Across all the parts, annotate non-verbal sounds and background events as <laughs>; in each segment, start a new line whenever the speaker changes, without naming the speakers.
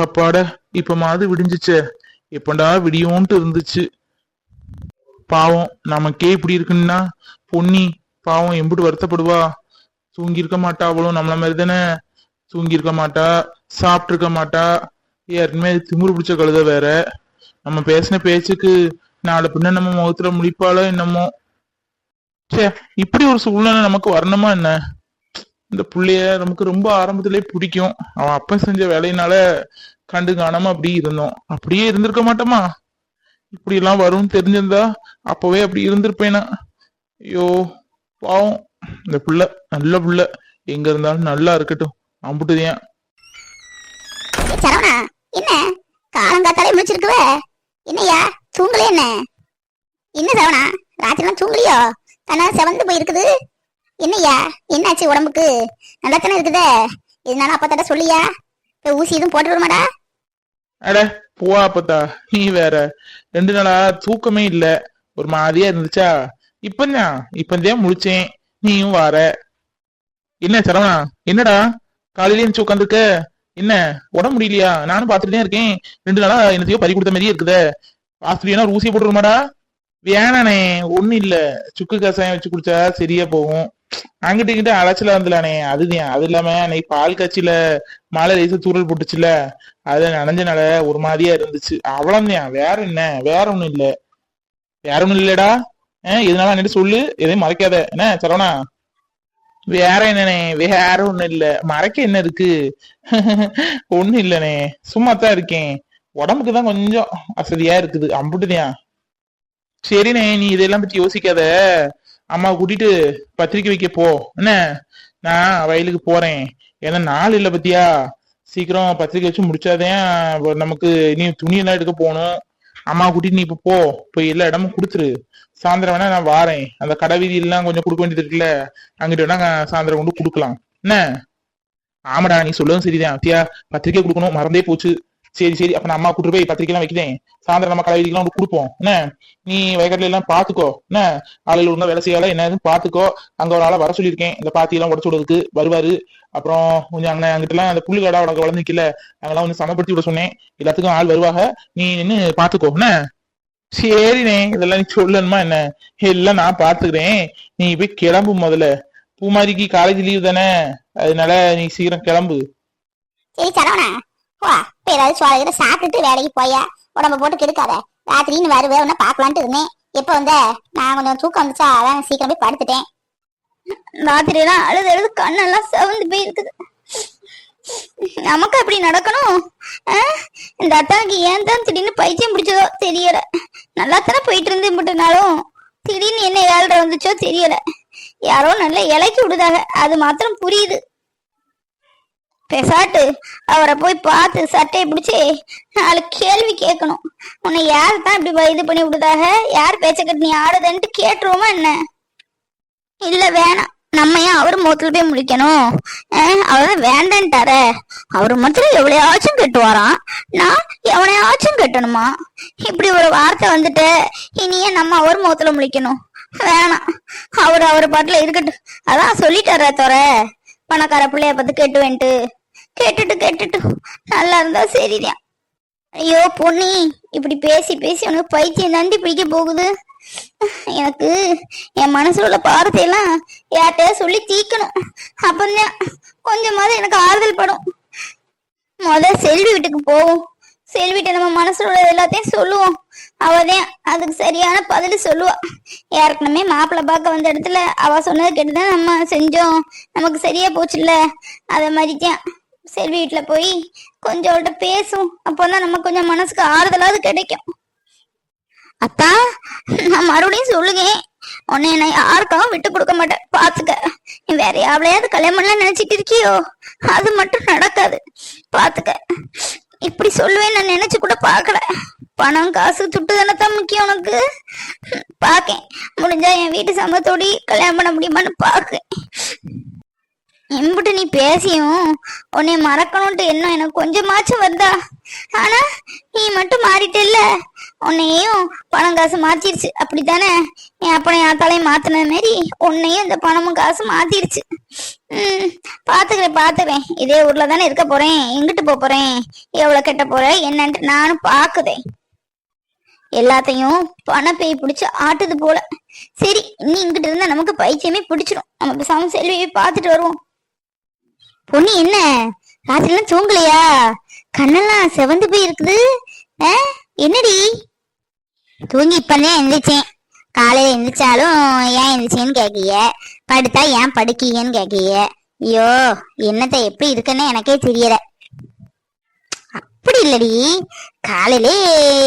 அப்பாட இப்ப மாது விடிஞ்சுச்சே. எப்பண்டா விடியோன்ட்டு இருந்துச்சு? பாவம் நமக்கே இப்படி இருக்குன்னா? பொன்னி பாவம் எம்புட்டு வருத்தப்படுவா? தூங்கியிருக்க மாட்டா அவளும் நம்மள மாதிரி தானே தூங்கியிருக்க மாட்டா? சாப்பிட்டு இருக்க மாட்டா ஏற்கனவே திமுரு பிடிச்ச கழுத வேற. நம்ம பேசின பேச்சுக்கு நாலு பின்ன நம்ம முகத்துல முடிப்பாளோ என்னமோ? ச்சே இப்படி ஒரு சூழ்நிலை நமக்கு வரணுமா என்ன? இந்த புள்ளைய நமக்கு ரொம்ப ஆரம்பத்திலே பிடிக்கும். அவன் அப்ப செஞ்ச வேலையினால கண்டு காணாம அப்படி இருந்தோம். அப்படியே இருந்திருக்க மாட்டோமா? இப்படி எல்லாம் வரும்னு தெரிஞ்சிருந்தா அப்பவே அப்படி இருந்திருப்பேனா? ஐயோ பாவம். இந்த புள்ள நல்ல புள்ள. எங்க இருந்தாலும் நல்லா இருக்கட்டும். அம்புட்டுதேன்
ஏய், சரவணா என்ன? காலங்காத்தாலே முடிச்சிருக்குவ என்னையா தூங்கலே என்ன? என்ன சரவணா ராத்திரிலாம் தூங்கலையோ? தானே செவந்து போயிருக்குது. என்னையா என்னாச்சு உடம்புக்கு? நல்லா தானே இருக்குதே? இதனால அப்பா சொல்லியா? போய் ஊசி எதுவும் போட்டு விடுமாடா
அட போவா அப்பத்தா. நீ வேற. ரெண்டு நாளா தூக்கமே இல்ல. ஒரு மாதிரியா இருந்துச்சா? இப்பந்தான் இப்பதான் முடிச்சேன் நீயும் வார. என்ன சரவணா? என்னடா? காலையில எழுந்து உட்காந்துருக்க என்ன? உடம்பு முடியலையா? நானும் பாத்துட்டே இருக்கேன். ரெண்டு நாளா என்னத்தையோ பறி கொடுத்த மாதிரியே இருக்குதே. ஆஸ்திரியனா ஒரு ஊசியை போட்டுருமாடா வேணானே ஒண்ணு இல்ல. சுக்கு கசாயம் வச்சு குடிச்சா சரியா போகும். அங்கிட்ட இங்கிட்ட அலைச்சலா வந்துலானே அதுதான் அது இல்லாம அன்னைக்கு பால் காய்ச்சில மழை லேச தூரல் போட்டுச்சுல. அது நனைஞ்சனால ஒரு மாதிரியா இருந்துச்சு. அவ்வளவுதான் வேற என்ன? வேற ஒண்ணும் இல்ல. வேற ஒண்ணும் இல்லடா. ஆஹ் இதனால என்னட்டு சொல்லு. எதையும் மறைக்காத. என்ன சரவணா? வேற என்னண்ணே? வேற ஒண்ணும் இல்ல. மறைக்க என்ன இருக்கு? <laughs> ஒண்ணும் இல்லனே சும்மா தான் இருக்கேன். உடம்புக்கு தான் கொஞ்சம் அசதியா இருக்குது. அம்புட்டுதியா. சரிண்ணே நீ இதெல்லாம் பத்தி யோசிக்காத. அம்மா கூட்டிட்டு பத்திரிக்கை வைக்க போ. என்ன? நான் வயலுக்கு போறேன். ஏன்னா நாள் இல்லை பத்தியா? சீக்கிரம் பத்திரிக்கை வச்சு முடிச்சாதான் நமக்கு நீ துணி எல்லாம் எடுக்க போகணும். அம்மா கூட்டிட்டு நீ இப்போ போ. போய் எல்லா இடமும் கொடுத்துரு. சாயந்தரம் வேணா நான் வாரேன். அந்த கடை வீதியெல்லாம் கொஞ்சம் கொடுக்க வேண்டியது இருக்குல்ல அங்கிட்ட வேணா சாயந்தரம் கொண்டு கொடுக்கலாம். என்ன? ஆமாடா நீ சொல்லவும் சரிதான். அத்தியா பத்திரிக்கை கொடுக்கணும். மறந்தே போச்சு. சரி சரி அப்ப நான் அம்மா கூட்டு போய் பத்திரிக்கை எல்லாம் வைக்கிறேன். சாயந்தரம் நம்ம கடை வீதிக்கெல்லாம் கொடுப்போம். என்ன? நீ வயக்காட்டுல எல்லாம் பாத்துக்கோ. என்ன? ஆளுகள் இருந்தா வேலை செய்யலாம் என்ன பாத்துக்கோ. அங்க ஒரு ஆளை வர சொல்லியிருக்கேன். இந்த பாத்தி எல்லாம் உடச்சு விடுறதுக்கு வருவாரு. அப்புறம் கொஞ்சம் அங்க அங்கிட்ட எல்லாம் அந்த புள்ளி கடை உனக்கு வளர்ந்துக்கல அங்கெல்லாம் கொஞ்சம் சமப்படுத்தி விட சொன்னேன். எல்லாத்துக்கும் ஆள் வருவாங்க நீ நின்னு பாத்துக்கோ. என்ன? சரிண்ணே இதெல்லாம் நீ சொல்லணுமா என்ன? எல்லாம் நான் பாத்துக்கிறேன். நீ போய் கிளம்பு முதல்ல. பூமாரிக்கு காலேஜ் லீவ் தானே. அதனால நீ சீக்கிரம் கிளம்பு.
சரி சரவணா. வா போய் ஏதாவது சோழ கிட்ட சாப்பிட்டுட்டு வேலைக்கு போயா? உடம்ப போட்டு கெடுக்காத. ராத்திரி நீ வருவே உன்ன பாக்கலான்ட்டு இருந்தேன். எப்போ வந்த? நான் கொஞ்சம் தூக்கம் வந்துச்சா? அதான் சீக்கிரம் போய் படுத்துட்டேன். ராத்திரி எல்லாம் அழுது அழுது கண்ணெல்லாம் செவந்து போய் இருக்குது நமக்கு அப்படி நடக்கணும்? ஆ? இந்த அத்தானுக்கு ஏன் தான் திடீர்னு பைத்தியம் பிடிச்சதோ தெரியல. நல்லா தானே போயிட்டு இருந்து மட்டும்னாலும் திடீர்னு என்ன ஏழ்ற வந்துச்சோ தெரியல. யாரோ நல்லா இலைக்கு விடுதாங்க. அது மாத்திரம் புரியுது. பெசாட்டு. அவரை போய் பார்த்து சட்டையை பிடிச்சி நாலு கேள்வி கேட்கணும். உன்னை யார் தான் இப்படி இது பண்ணி விடுதாக? யார் பேச்ச கட்டு நீ ஆடுதன்ட்டு கேட்டுருவோமா என்ன? இல்ல வேணாம். நம்ம ஏன் அவர் முகத்துல போய் முடிக்கணும் அவர் வேண்டான்ட்டாரே. அவர் மாத்திரம் எவ்வளையாச்சும் கட்டுவாராம். நான் எவனையாச்சும் கட்டணுமா? இப்படி ஒரு வார்த்தை வந்துட்டு இனியே நம்ம அவர் முகத்துல முழிக்கணும். வேணாம். அவர் அவர் பாட்டுல இருக்கட்டும். அதான் சொல்லிட்டார தோற பணக்கார பிள்ளைய பார்த்து கேட்டுவேன்ட்டு. கேட்டுட்டு கேட்டுட்டு. நல்லா இருந்தா சரிதான். ஐயோ பொன்னி இப்படி பேசி பேசி உனக்கு பைத்தியம் தாண்டி பிடிக்க போகுது. எனக்கு என் மனசுல உள்ள பாரத்தையெல்லாம் யார்கிட்டயா சொல்லி தீக்கணும் அப்பந்தான் கொஞ்சமாவது எனக்கு ஆறுதல் படும். முத செல்வி வீட்டுக்கு போவோம். செல்விட்ட நம்ம மனசுல உள்ள எல்லாத்தையும் சொல்லுவோம். அவதான் அதுக்கு சரியான பதில் சொல்லுவா. ஏற்கனவே மாப்பிள்ளை பார்க்க வந்த இடத்துல அவ சொன்னது கேட்டுதான் நம்ம செஞ்சோம். நமக்கு சரியா போச்சுல்ல. அத மாதிரிதான் செல்வி வீட்டுல போய் கொஞ்சம் அவள்கிட்ட பேசும் அப்போதான் நம்ம கொஞ்சம் மனசுக்கு ஆறுதலாவது கிடைக்கும். அத்தா நான் மறுபடியும் சொல்லுகேன். உன்னை நான் யாருக்காகவும் விட்டு கொடுக்க மாட்டேன். பாத்துக்க. நீ வேற யாவளையாவது கல்யாணம்லாம் நினைச்சிட்டு இருக்கியோ? அது மட்டும் நடக்காது. பாத்துக்க. இப்படி சொல்லுவேன் நான் நினைச்சு கூட பாக்கல. பணம் காசு துட்டு தானே முக்கியம் உனக்கு? பாக்கேன். முடிஞ்சா என் வீட்டு சம்பத்தோடி கல்யாணம் பண்ண முடியுமான்னு பாக்கேன் எம்பிட்டு நீ பேசியும் உன்னை மறக்கணும்ட்டு என்ன எனக்கு கொஞ்சமாச்சும் வருதா ஆனா நீ மட்டும் மாறிட்டல்ல? உன்னையும் பணம் காசு மாத்திருச்சு. அப்படித்தானே? என் அப்பனை ஆத்தாலையும் மாத்தின மாரி உன்னையும் இந்த பணமும் காசு மாத்திருச்சு. ம் பாத்துக்கிறேன் பாத்துக்கிறேன் இதே ஊர்ல தானே இருக்க போறேன். எங்கிட்டு போ போறேன். எவ்வளவு கெட்ட போறேன் என்னன்ட்டு நானும் பாக்குதேன் எல்லாத்தையும் பணப்பேய் பிடிச்சு ஆட்டுது போல. சரி நீ இங்கிட்ட இருந்தா நமக்கு பைத்தியமே பிடிச்சிரும். நம்ம பேசாம செல்வியை பார்த்துட்டு வருவோம். பொண்ணு என்ன? ராத்திரிலாம் தூங்கலையா? கண்ணெல்லாம் செவந்து போயிருக்குது. ஆ? என்னடி? தூங்கி இப்பதான் எந்திரிச்சேன். காலையில எந்திரிச்சாலும் ஏன் எந்திரிச்சேன்னு கேக்கிய படுத்தா ஏன் படுக்கீங்கன்னு கேக்கிய ஐயோ என்னத்த எப்படி இருக்குன்னு எனக்கே தெரியல. அப்படி இல்லடி. காலையிலே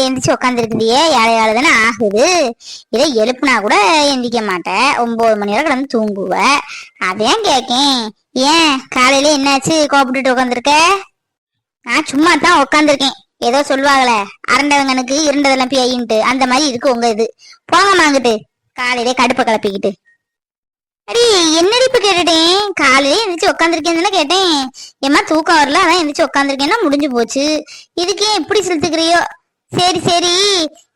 எந்திரிச்சு உட்காந்துருக்குதியே ஏழை ஏழை தானே ஆகுது. இதை எழுப்புனா கூட எந்திரிக்க மாட்டேன் ஒன்பது மணி வரை கிடந்து தூங்குவ. அதையும் கேக்கேன். ஏன்? காலையில என்னாச்சு? கோப்பிட்டுட்டு உட்காந்துருக்க நான் சும்மா தான் உட்காந்துருக்கேன் ஏதோ சொல்லுவாங்களே அரண்டவங்கனுக்கு இருண்டதெல்லாம் பேயின்ட்டு. அந்த மாதிரி இருக்கு உங்க இது. போங்கம்மா மாங்கிட்டு காலையிலே கடுப்பை கிளப்பிக்கிட்டு அடி என்னடி இப்ப கேட்டுட்டேன்? காலையிலே எந்திரிச்சு உட்காந்துருக்கேன்னு கேட்டேன். ஏமா தூக்கம் வரல? அதான் எந்திரிச்சு உட்காந்துருக்கேன்னா முடிஞ்சு போச்சு. இதுக்கு ஏன் இப்படி செலுத்துக்கிறியோ சரி சரி.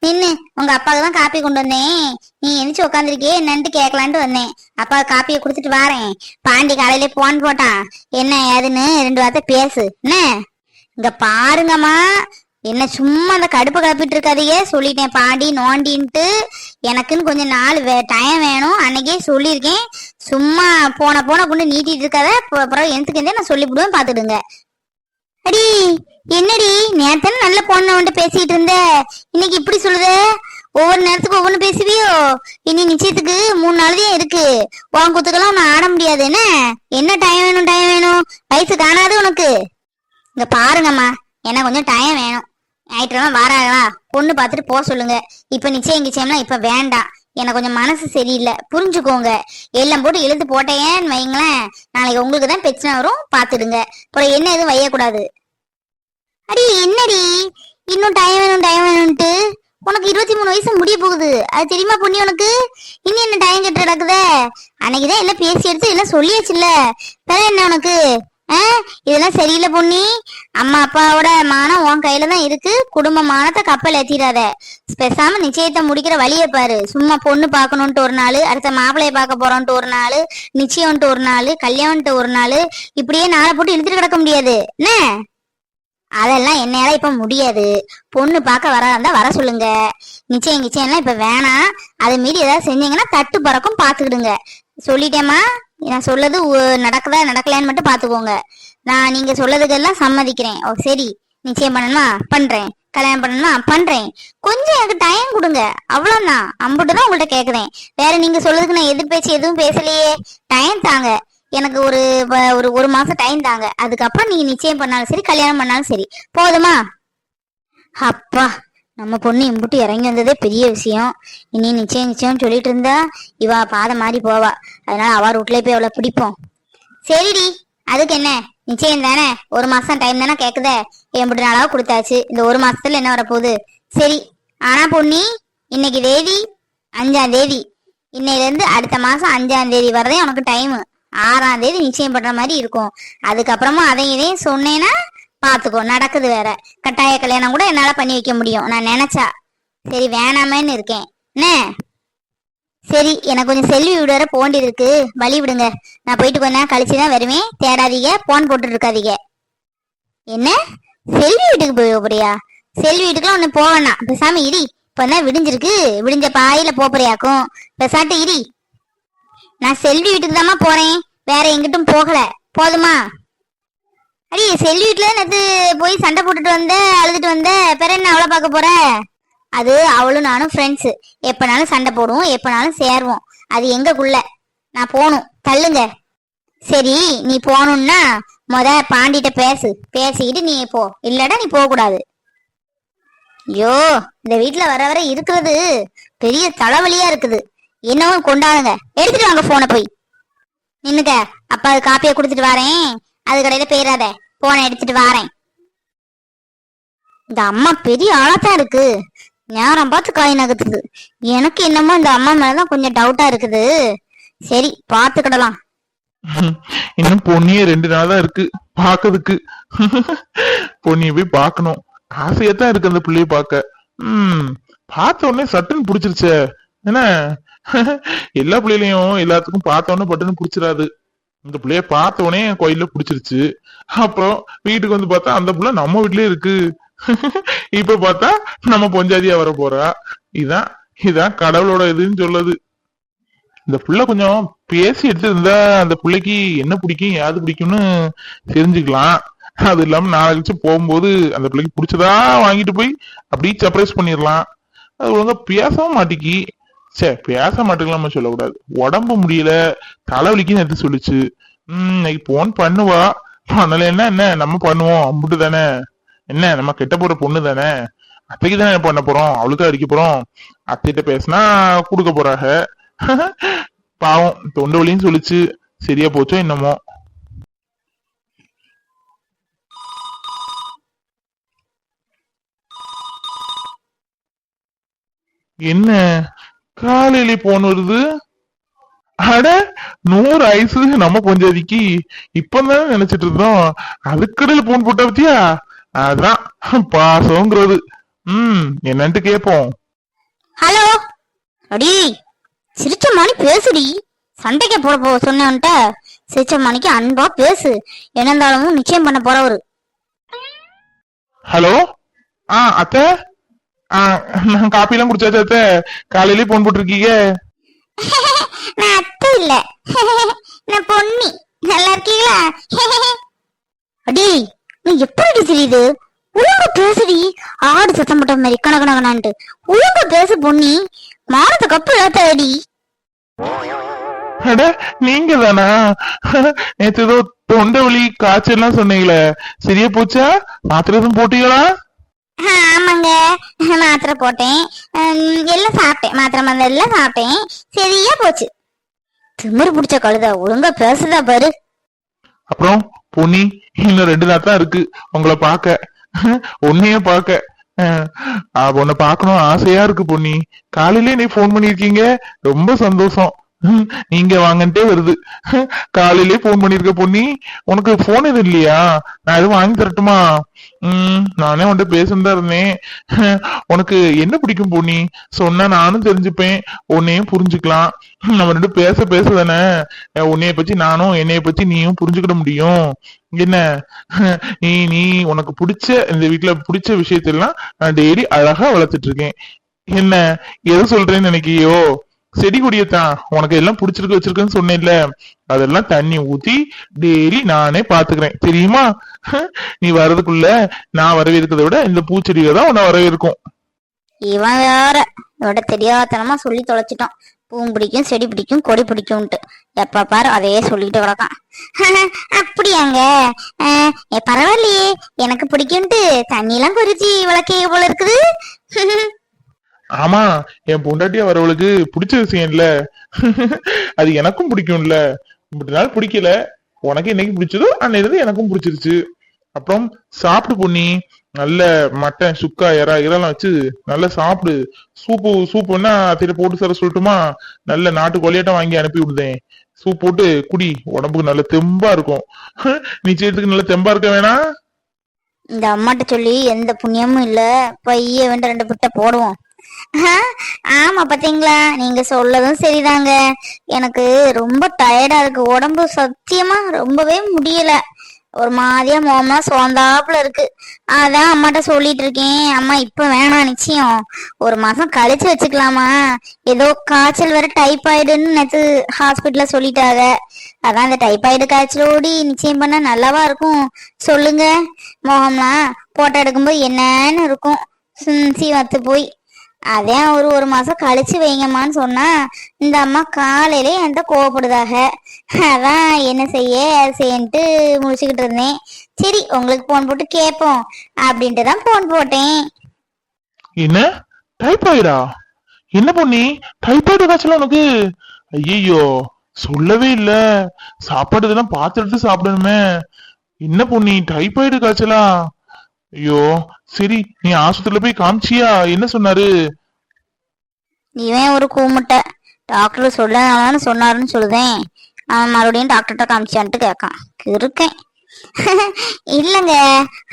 நின்னு. உங்க அப்பாவுக்கு தான் காப்பி கொண்டு வந்தேன். நீ எந்திரிச்சு உட்காந்துருக்கியே என்னன்ட்டு கேட்கலான்ட்டு வந்தேன். அப்பா காப்பியை கொடுத்துட்டு வாரேன். பாண்டி காலையிலே போன் போட்டான். என்ன ஏதுன்னு ரெண்டு வார்த்தை பேசு. என்ன? இங்க பாருங்கம்மா. என்ன சும்மா அந்த கடுப்பு கிளப்பிட்டு இருக்காதையே சொல்லிட்டேன் பாண்டி நோண்டின்ட்டு. எனக்குன்னு கொஞ்சம் நாள் டைம் வேணும். அன்னைக்கே சொல்லியிருக்கேன். சும்மா போன போன கொண்டு நீட்டிட்டு இருக்காத. அப்புறம் எந்த எந்தக்கு நான் சொல்லிவிடுவேன் பாத்துடுங்க அடி. என்னடி நேத்தன நல்ல பொண்ணு வந்துட்டு பேசிட்டு இருந்த. இன்னைக்கு இப்படி சொல்லுத? ஒவ்வொரு நேரத்துக்கு ஒவ்வொன்று பேசுவியோ? இனி நிச்சயத்துக்கு மூணு நாள் தான் இருக்கு. உன் குத்துக்கெல்லாம் நான் ஆட முடியாது என்ன? என்ன டைம் வேணும் டைம் வேணும்? வயசு காணாது உனக்கு. இங்க பாருங்கம்மா எனக்கு கொஞ்சம் டைம் வேணும். ஞாயிற்றுக்கிழமை வாராங்களா? பொண்ணு பார்த்துட்டு போக சொல்லுங்க. இப்ப நிச்சயம் நிச்சயம்லாம் இப்ப வேண்டாம். எனக்கு கொஞ்சம் மனசு சரியில்லை. புரிஞ்சுக்கோங்க. எல்லாம் போட்டு இழுத்து போட்டேன்னு வைங்களேன். நாளைக்கு உங்களுக்கு தான் பிரச்சனை வரும். பார்த்துடுங்க. அப்புறம் என்ன எதுவும் வையக்கூடாது. அடி என்னடி? இன்னும் டைம் வேணும் டைம் வேணும்ட்டு. உனக்கு இருபத்தி மூணு வயசு முடிய போகுது. அது தெரியுமா பொண்ணி உனக்கு? இன்னும் என்ன டைம் கெட்டு நடக்குதே? அன்னைக்குதான் எல்லாம் பேசி எடுத்து எல்லாம் சொல்லியாச்சுல்ல. வேற என்ன உனக்கு? ஆ? இதெல்லாம் சரியில்லை பொண்ணி அம்மா அப்பாவோட மானம் உன் கையில தான் இருக்கு. குடும்ப மானத்தை கப்பல் ஏத்திடாத. பேசாம நிச்சயத்தை முடிக்கிற வழியை பாரு. சும்மா பொண்ணு பார்க்கணுன்ட்டு ஒரு நாள் அடுத்த மாப்பிள்ளைய பார்க்க போறோம்ட்டு ஒரு நாள் நிச்சயம்ட்டு ஒரு நாள் கல்யாணம்ட்டு ஒரு நாள் இப்படியே நாளை போட்டு இழுத்துட்டு கிடக்க முடியாது. என்ன? அதெல்லாம் என்னால இப்ப முடியாது. பொண்ணு பார்க்க வரா இருந்தா வர சொல்லுங்க. நிச்சயம் நிச்சயம்லாம் இப்ப வேணாம். அதை மீறி ஏதாவது செஞ்சீங்கன்னா தட்டு பறக்கும் பாத்துக்கிடுங்க சொல்லிட்டேமா நான் சொல்லது நடக்குதா நடக்கலன்னு மட்டும் பாத்துக்கோங்க நான் நீங்க சொல்லதுக்கெல்லாம் சம்மதிக்கிறேன். ஓ சரி. நிச்சயம் பண்ணணுமா? பண்றேன். கல்யாணம் பண்ணணுமா? பண்றேன். கொஞ்சம் எனக்கு டைம் கொடுங்க. அவ்வளவுதான். அம்புட்டு தான் உங்கள்ட்ட கேக்குறேன். வேற நீங்க சொல்லதுக்கு நான் எதிர்பேச்சு எதுவும் பேசலையே. டைம் தாங்க. எனக்கு ஒரு ஒரு ஒரு மாசம் டைம் தாங்க. அதுக்கப்புறம் நீங்க நிச்சயம் பண்ணாலும் சரி கல்யாணம் பண்ணாலும் சரி. போதுமா? அப்பா நம்ம பொண்ணு இம்புட்டு இறங்கி வந்ததே பெரிய விஷயம். இனி நிச்சயம் நிச்சயம் சொல்லிட்டு இருந்தா இவ பாதை மாறி போவா. அதனால அவ ரூட்லயே போய் அவளை பிடிப்போம். சரிடி. அதுக்கு என்ன? நிச்சயம் தானே? ஒரு மாசம் டைம் தானே கேக்குதே? எம்பிட்டு நாளாக கொடுத்தாச்சு. இந்த ஒரு மாசத்துல என்ன வரப்போகுது? சரி. ஆனா பொண்ணி இன்னைக்கு தேதி அஞ்சாம் தேதி. இன்னையில இருந்து அடுத்த மாசம் அஞ்சாம் தேதி வரதே உனக்கு டைம் ஆறாம் தேதி நிச்சயம் பண்ற மாதிரி இருக்கும். அதுக்கப்புறமா அதையும் இதையும் சொன்னேன்னா பாத்துக்கோ நடக்குது வேற. கட்டாய கல்யாணம் கூட என்னால பண்ணி வைக்க முடியும். நான் நினைச்சா. சரி வேணாமேன்னு இருக்கேன். என்ன? சரி எனக்கு கொஞ்சம் செல்வி வீடு வர போண்டி இருக்கு. வழி விடுங்க. நான் போயிட்டு கொஞ்ச நேரம் கழிச்சு தான் வருவேன். தேடாதீங்க. போன் போட்டு இருக்காதீங்க. என்ன? செல்வி வீட்டுக்கு போய் போறியா? செல்வி வீட்டுக்குலாம் ஒண்ணு போவேண்ணா பேசாம இரி. இப்பதான் விடிஞ்சிருக்கு? விடிஞ்ச பாயில போறியாக்கும். பேசாட்டு இரி. நான் செல்வி வீட்டுக்கு தாம்மா போறேன். வேற எங்கிட்டும் போகல. போதுமா? அடி செல்வி வீட்டுல நேத்து போய் சண்டை போட்டுட்டு வந்த அழுதுட்டு வந்த. பிற என்ன அவளை பார்க்க போற? அது அவளும் நானும் ஃப்ரெண்ட்ஸ் எப்பனாலும் சண்டை போடுவோம் எப்பனாலும் சேருவோம். அது எங்கக்குள்ள நான் போகணும். தள்ளுங்க. சரி நீ போகணும்னா முத பாண்டிட்ட பேசு. பேசிக்கிட்டு நீ போ. இல்லடா நீ போகக்கூடாது. ஐயோ இந்த வீட்டில் வர வர இருக்கிறது பெரிய தலைவலியா இருக்குது. இன்னமும் கொண்டாடுங்க. எடுத்துட்டு வாங்க போனை போய். நின்னுக்க அப்பா அது காப்பியை கொடுத்துட்டு வரேன். அது கடையில போயிடாத போனை எடுத்துட்டு வரேன். இந்த அம்மா பெரிய ஆளாத்தான் இருக்கு. நேரம் பார்த்து காய் நகர்த்துது. எனக்கு என்னமோ இந்த அம்மா மேலதான் கொஞ்சம் டவுட்டா இருக்குது. சரி பாத்துக்கிடலாம் <laughs>
இன்னும் பொண்ணியே ரெண்டு நாள் தான் இருக்கு. பாக்குறதுக்கு <laughs> பொண்ணிய போய் பார்க்கணும். ஆசையா தான் இருக்கு அந்த பிள்ளைய பார்க்க. உம் பார்த்த உடனே சட்டுன்னு பிடிச்சிருச்சே. என்ன? <laughs> எல்லா பிள்ளைகளையும் எல்லாத்துக்கும் பார்த்த பட்டுன்னு பிடிச்சிடாது இந்த பிள்ளைய பார்த்த உடனே என் கோயில்ல பிடிச்சிருச்சு. அப்புறம் வீட்டுக்கு வந்து பார்த்தா அந்த புள்ள நம்ம வீட்லயே இருக்கு. <laughs> இப்ப பார்த்தா நம்ம பொஞ்சாதியா வர போறா. இதான் இதான் கடவுளோட இதுன்னு சொல்லுது. இந்த புள்ள கொஞ்சம் பேசி எடுத்திருந்தா அந்த பிள்ளைக்கு என்ன பிடிக்கும் யாது பிடிக்கும்னு தெரிஞ்சுக்கலாம். அது இல்லாம நாளைக்கு போகும்போது அந்த பிள்ளைக்கு பிடிச்சதா வாங்கிட்டு போய் அப்படியே சர்ப்ரைஸ் பண்ணிடலாம். அது ஒழுங்கா பேசவும் மாட்டிக்கி. சே பேச மாட்டேங்கலாம சொல்லக்கூடாது. உடம்பு முடியல தலைவலிக்கு எடுத்து சொல்லுச்சு. உம் இன்னைக்கு போன் பண்ணுவா. பண்ணல என்ன என்ன நம்ம பண்ணுவோம். அம்பிட்டு தானே. என்ன நம்ம கெட்ட போற பொண்ணு தானே. அத்தைக்கு தானே பண்ண போறோம். அவளுக்கு அடிக்க போறோம். அத்தைகிட்ட பேசினா கொடுக்க போறாங்க <laughs> பாவம் தொண்டை வலின்னு சொல்லிச்சு. சரியா போச்சோ என்னமோ. என்ன? காலையில போன் வருது அட நூறு ஐசு நம்ம பஞ்சாதிக்கு இப்பதான் நினைச்சிட்டு இருந்தோம். அதுக்கடையில போன் போட்டா பத்தியா? அதான் பாசங்கிறது ம் என்னன்ட்டு கேப்போம்.
ஹலோ? அடி சிரிச்ச மணி பேசுடி. சண்டைக்கு போட போ சொன்னவன்ட்ட சிரிச்ச மணிக்கு அன்பா பேசு. என்ன இருந்தாலும் நிச்சயம் பண்ண போறவரு.
ஹலோ? ஆ அத்தை? நான் காப்பி எல்லாம் குடிச்சாச்சு காலையிலே போன் போட்டிருக்கீங்க? <laughs>
நான் அத்தை இல்ல. <laughs> நான் பொன்னி. நல்லா இருக்கீங்களா? <laughs> அடி நீ எப்படி தெரியுது ஒழுங்கா பேசுடி. ஆடு சத்தம் போட்ட மாதிரி கணக்கணக்கணான்ட்டு ஒழுங்கா பேசு பொன்னி. மானத்தை கப்பு இழத்தாடி
அட நீங்க தானா நேத்து ஏதோ தொண்டை வலி காய்ச்சல்லாம் சொன்னீங்களே. சரியா போச்சா? மாத்திரை எதுவும் போட்டீங்களா?
ஆமாங்க. மாத்திரை போட்டேன். எல்லாம் சாப்பிட்டேன். மாத்திரை மருந்து எல்லாம் சாப்பிட்டேன். சரியா போச்சு. திமிரு பிடிச்ச கழுத ஒழுங்கா பேசுதா பாரு.
அப்புறம் பொன்னி இன்னும் ரெண்டு நாள் தான் இருக்கு. உங்களை பார்க்க. உன்னையே பார்க்க. உன்னை பார்க்கணும் ஆசையா இருக்கு பொன்னி. காலையிலே நீ ஃபோன் பண்ணிருக்கீங்க ரொம்ப சந்தோஷம். நீங்க வாங்கன்ட்டே வருது. காலையிலே ஃபோன் பண்ணிருக்க பொன்னி உனக்கு போன் எதுவும் இல்லையா? நான் எதுவும் வாங்கி தரட்டுமா? உம் நானே உன்கிட்ட பேசுனதா இருந்தேன். உனக்கு என்ன பிடிக்கும் பொன்னி? சொன்னா நானும் தெரிஞ்சுப்பேன். உன்னையும் புரிஞ்சுக்கலாம். நம்ம ரெண்டு பேச பேச தானே. உன்னைய பத்தி நானும் என்னைய பத்தி நீயும் புரிஞ்சுக்கிட முடியும். என்ன? நீ நீ உனக்கு பிடிச்ச இந்த வீட்டுல பிடிச்ச விஷயத்தெல்லாம் நான் டெய்லி அழகா வளர்த்துட்டு இருக்கேன். என்ன? எது சொல்றேன்னு நினைக்கியோ செடி கொடியத்தான் உனக்கு எல்லாம் பிடிச்சிருக்கு வச்சிருக்குன்னு சொன்னேன்ல. அதெல்லாம் தண்ணி ஊத்தி டெய்லி நானே பாத்துக்கிறேன். தெரியுமா? <laughs> நீ வர்றதுக்குள்ள நான் வரவேற்கிறத விட இந்த பூச்செடிகளை தான் உன்னை வரவேற்கும்.
இவன் வேற இதோட தெரியாதனமா சொல்லி தொலைச்சிட்டான். பூம் பிடிக்கும் செடி பிடிக்கும் கொடி பிடிக்கும்ட்டு எப்ப பாரு அதையே சொல்லிட்டு கிடக்கான். <laughs> அப்படியாங்க? அஹ், பரவாயில்லையே. எனக்கு பிடிக்கும்ட்டு தண்ணியெல்லாம் குறிச்சி விளக்கே போல இருக்குது. <laughs>
ஆமா என் பொண்டாட்டியா வரவளுக்கு பிடிச்ச விஷயம் இல்ல. அது எனக்கும் பிடிக்கும்ல. இப்படி நாள் பிடிக்கல. உனக்கு என்னைக்கு பிடிச்சதோ அன்னையிலிருந்து எனக்கும் பிடிச்சிருச்சு. அப்புறம் சாப்பிடு பொண்ணி நல்ல மட்டன் சுக்கா இறா இதெல்லாம் வச்சு நல்லா சாப்பிடு. சூப்பு சூப்புன்னா அத்தையில போட்டு சார சொல்லட்டுமா? நல்ல நாட்டு கொலையாட்டம் வாங்கி அனுப்பி விடுதேன். சூப் போட்டு குடி. உடம்புக்கு நல்ல தெம்பா இருக்கும். நிச்சயத்துக்கு நல்ல தெம்பா இருக்க வேணாம்
இந்த அம்மாட்ட சொல்லி எந்த புண்ணியமும் இல்ல. பைய வேண்ட ரெண்டு பிட்ட போடுவோம். ஆமா பாத்தீங்களா? நீங்க சொல்லதும் சரிதாங்க. எனக்கு ரொம்ப டயர்டா இருக்கு. உடம்பு சத்தியமா ரொம்பவே முடியல. ஒரு மாதிரியா மோமா சோந்தாப்புல இருக்கு. அதான் அம்மாட்ட சொல்லிட்டு இருக்கேன். அம்மா இப்ப வேணாம் நிச்சயம். ஒரு மாசம் கழிச்சு வச்சுக்கலாமா? ஏதோ காய்ச்சல் வேற டைபாய்டுன்னு நேத்து ஹாஸ்பிட்டல்ல சொல்லிட்டாங்க. அதான் அந்த டைபாய்டு காய்ச்சலோடி நிச்சயம் பண்ணா நல்லாவா இருக்கும். சொல்லுங்க. மோகம்லாம் போட்டோ எடுக்கும்போது என்னன்னு இருக்கும். சுன்சி வத்து போய் அதே ஒரு ஒரு மாசம் கழிச்சு வைங்கம்மான்னு சொன்னா இந்த அம்மா காலையில என்கிட்ட கோவப்படுதாக அதான் என்ன செய்ய அது செய்யன்ட்டு முடிச்சுக்கிட்டு இருந்தேன். சரி உங்களுக்கு போன் போட்டு கேட்போம் அப்படின்ட்டு தான் போன் போட்டேன்.
என்ன? டைபாய்டா என்ன பொண்ணி டைபாய்டு காய்ச்சல் உனக்கு? ஐயோ சொல்லவே இல்ல. சாப்பாடு இதெல்லாம் பாத்துட்டு சாப்பிடணுமே. என்ன பொண்ணி டைபாய்டு காய்ச்சலா? ஐயோ சரி நீ ஆஸ்பத்திரியில போய் காமிச்சியா? என்ன சொன்னாரு?
இவன் ஒரு கூமுட்டை. டாக்டர் சொல்லனாலும் சொன்னாருன்னு சொல்லுதேன். அவன் மறுபடியும் டாக்டர்கிட்ட காமிச்சான்ட்டு கேட்கான். இருக்கேன் இல்லங்க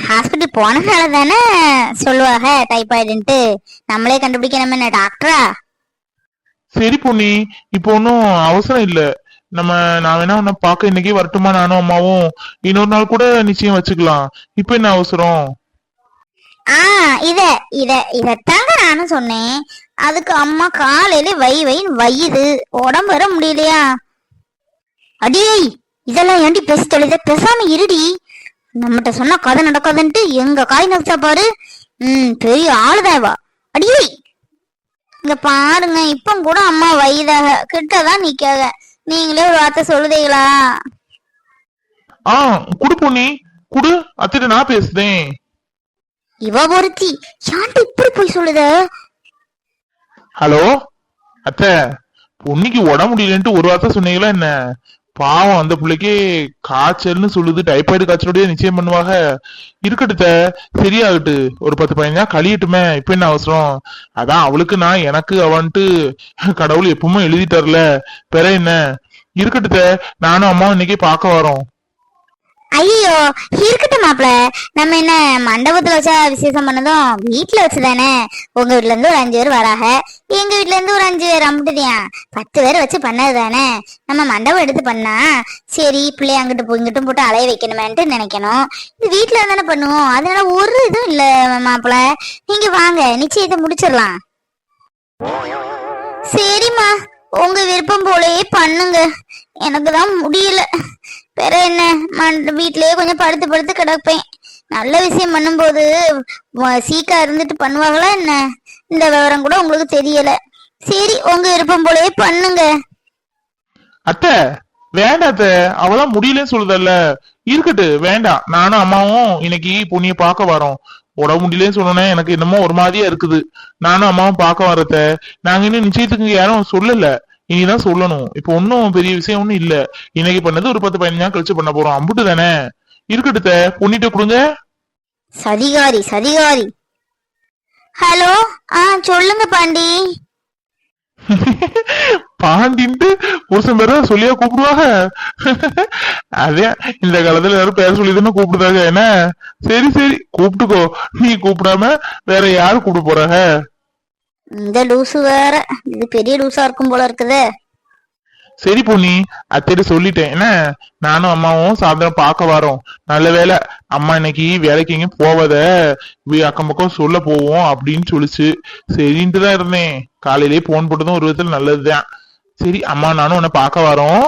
ஹாஸ்பிட்டல் போனனால தானே? சொல்லுவாங்க டைபாய்டுன்ட்டு நம்மளே கண்டுபிடிக்க நம்ம என்ன டாக்டரா
சரி பொன்னி இப்போ ஒன்றும் அவசரம் இல்ல. நம்ம நான் வேணா உன்னை பார்க்க இன்னைக்கே வரட்டுமா நானும் அம்மாவும். இன்னொரு நாள் கூட நிச்சயம் வச்சுக்கலாம். இப்போ என்ன அவசரம்?
ஆ இத இத இதத்தாங்க நானும் சொன்னேன். அதுக்கு அம்மா காலையில வை வைன்னு வையுது உடம்பு வர முடியலையா? அடியே இதெல்லாம் ஏண்டி பேசி தொலைத? பேசாம இருடி. நம்மகிட்ட சொன்னா கதை நடக்காதுன்ட்டு எங்க காய் நடிச்சா பாரு. ம் பெரிய ஆளுதாவா அடியே இங்க பாருங்க இப்ப கூட அம்மா வயதாக கிட்டதான் நிக்காக. நீங்களே ஒரு வார்த்தை சொல்லுதீங்களா?
ஆ குடு பொண்ணி குடு அத்திட்டு நான் பேசுதேன்.
இவ ஒருத்தி. ஏன்டி இப்படி போய் சொல்லுத?
ஹலோ? அத்த பொண்ணுக்கு உடம்பு முடியலன்ட்டு ஒரு வார்த்தை சொன்னீங்களா என்ன? பாவம் அந்த பிள்ளைக்கு காய்ச்சல்னு சொல்லுது டைபாய்டு காய்ச்சலோடய நிச்சயம் பண்ணுவாங்க. இருக்கட்டுத்த சரியாகட்டு ஒரு பத்து பதினஞ்சா கழியட்டுமே இப்ப என்ன அவசரம்? அதான் அவளுக்கு நான் எனக்கு அவன்ட்டு கடவுள் எப்பவுமே எழுதிட்டார்ல. பிற என்ன? இருக்கட்டுத்த நானும் அம்மாவும் இன்னைக்கு பார்க்க வரோம்.
ஐயோ இருக்கட்டும் மாப்பிள. நம்ம என்ன மண்டபத்துல வச்சா விசேஷம் பண்ணதும் வீட்டுல வச்சுதானே? உங்க வீட்ல இருந்து ஒரு அஞ்சு பேர் வராக. எங்க வீட்ல இருந்து ஒரு அஞ்சு பேர் அம்பிட்டுதியா? பத்து பேர் வச்சு பண்ணது தானே நம்ம மண்டபம் எடுத்து பண்ணா சரி பிள்ளைய அங்கிட்டு போய் இங்கிட்டும் போட்டு அலைய வைக்கணுமேன்ட்டு நினைக்கணும். இது வீட்டுல தானே பண்ணுவோம். அதனால ஒரு இதுவும் இல்ல மாப்பிள. நீங்க வாங்க நிச்சயத்தை முடிச்சிடலாம். சரிம்மா. உங்க விருப்பம் போலயே பண்ணுங்க. எனக்கு தான் முடியல. வேற என்ன? நான் வீட்லயே கொஞ்சம் படுத்து படுத்து கிடப்பேன். நல்ல விஷயம் பண்ணும்போது சீக்கா இருந்துட்டு பண்ணுவாங்களா என்ன? இந்த விவரம் கூட உங்களுக்கு தெரியல. சரி உங்க விருப்பம் போலவே பண்ணுங்க.
அத்தை வேண்டாம் அத்தை. அவதான் முடியலன்னு சொல்லுதல்ல. இருக்கட்டு வேண்டாம். நானும் அம்மாவும் இன்னைக்கு பொண்ணிய பார்க்க வரோம். உடம்பு முடியலன்னு சொன்னோன்னே எனக்கு என்னமோ ஒரு மாதிரியா இருக்குது. நானும் அம்மாவும் பார்க்க வரத்த நாங்க இன்னும் நிச்சயத்துக்கு யாரும் சொல்லல. இனிதான் சொல்லணும். இப்போ ஒன்னும் பெரிய விஷயம் ஒண்ணும் இல்ல. இன்னைக்கு பண்ணது ஒரு பத்து பதினஞ்சு நாள் கழிச்சு பண்ண போறோம். அம்புட்டு தானே? இருக்கட்டுத்த பொண்ணிட்ட கொடுங்க.
சதிகாரி சதிகாரி. ஹலோ? ஆ சொல்லுங்க பாண்டி. <laughs>
பாண்டின்ட்டு புருஷன் பேர சொல்லியா கூப்பிடுவாங்க. அதே இந்த காலத்துல எல்லாரும் பேர சொல்லி தானே கூப்பிடுதாங்க என்ன? சரி சரி கூப்பிட்டுக்கோ. நீ கூப்பிடாம வேற யாரு கூப்பிட போறாங்க?
இந்த லூசு வேற. இது பெரிய லூசா இருக்கும் போல இருக்குதே.
சரி பொன்னி அத்தைட்டு சொல்லிட்டேன். என்ன? நானும் அம்மாவும் சாயந்தரம் பார்க்க வரோம். நல்ல வேளை அம்மா இன்னைக்கு வேலைக்கு எங்கேயும் போவத. அக்கம் பக்கம் சொல்ல போவோம் அப்படின்னு சொல்லிச்சு. சரின்ட்டு தான் இருந்தேன். காலையிலேயே போன் போட்டதும் ஒரு விதத்துல நல்லதுதான். சரி அம்மா நானும் உன்னை பார்க்க வரோம்.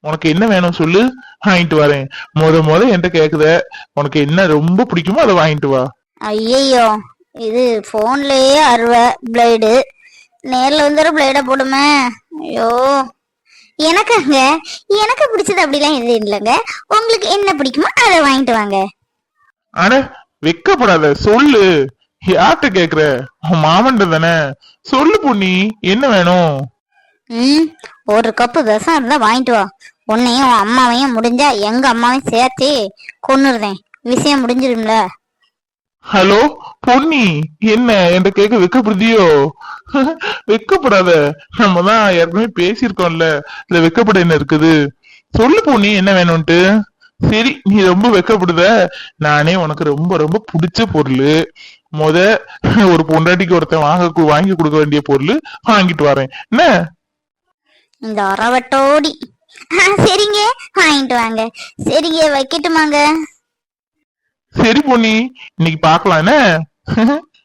உனக்கு என்ன வேணும் சொல்லு? வாங்கிட்டு வரேன். முத முத என்கிட்ட கேக்குத. உனக்கு என்ன ரொம்ப பிடிக்குமோ அதை வாங்கிட்டு வா.
ஐயையோ. இது போன்லயே அருவ பிளேடு நேர்ல வந்து ஒரு பிளேட போடுமே. ஐயோ. எனக்காங்க? எனக்கு பிடிச்சது அப்படிலாம் எதுவும் இல்லைங்க. உங்களுக்கு என்ன பிடிக்குமோ அதை வாங்கிட்டு வாங்க.
அட வெக்கப்படாத. சொல்லு. யார்கிட்ட கேக்குற? உன் தானே. சொல்லு பொன்னி என்ன வேணும்?
ம் ஒரு கப்பு விஷம் இருந்தா வாங்கிட்டு வா. உன்னையும் உன் அம்மாவையும் முடிஞ்சா எங்க அம்மாவையும் சேர்த்து கொன்னுருதேன் விஷயம் முடிஞ்சிரும்ல
ஹலோ பொன்னி என்ன என்ற கேக்க வெக்கப்படுதியோ? வெக்கப்படாத நம்ம தான் ஏற்கனவே பேசியிருக்கோம்ல இதுல வெக்கப்பட என்ன இருக்குது? சொல்லு பொன்னி என்ன வேணும்ட்டு சரி நீ ரொம்ப வெக்கப்படுத. நானே உனக்கு ரொம்ப ரொம்ப பிடிச்ச பொருள். முத ஒரு பொண்டாட்டிக்கு ஒருத்தன் வாங்க வாங்கி கொடுக்க வேண்டிய பொருள் வாங்கிட்டு வரேன். என்ன?
இந்த அறவட்டோடி. சரிங்க வாங்கிட்டு வாங்க. சரிங்க வைக்கட்டுமாங்க.
சரி பொன்னி இன்னைக்கு பாக்கலாம் என்ன <laughs>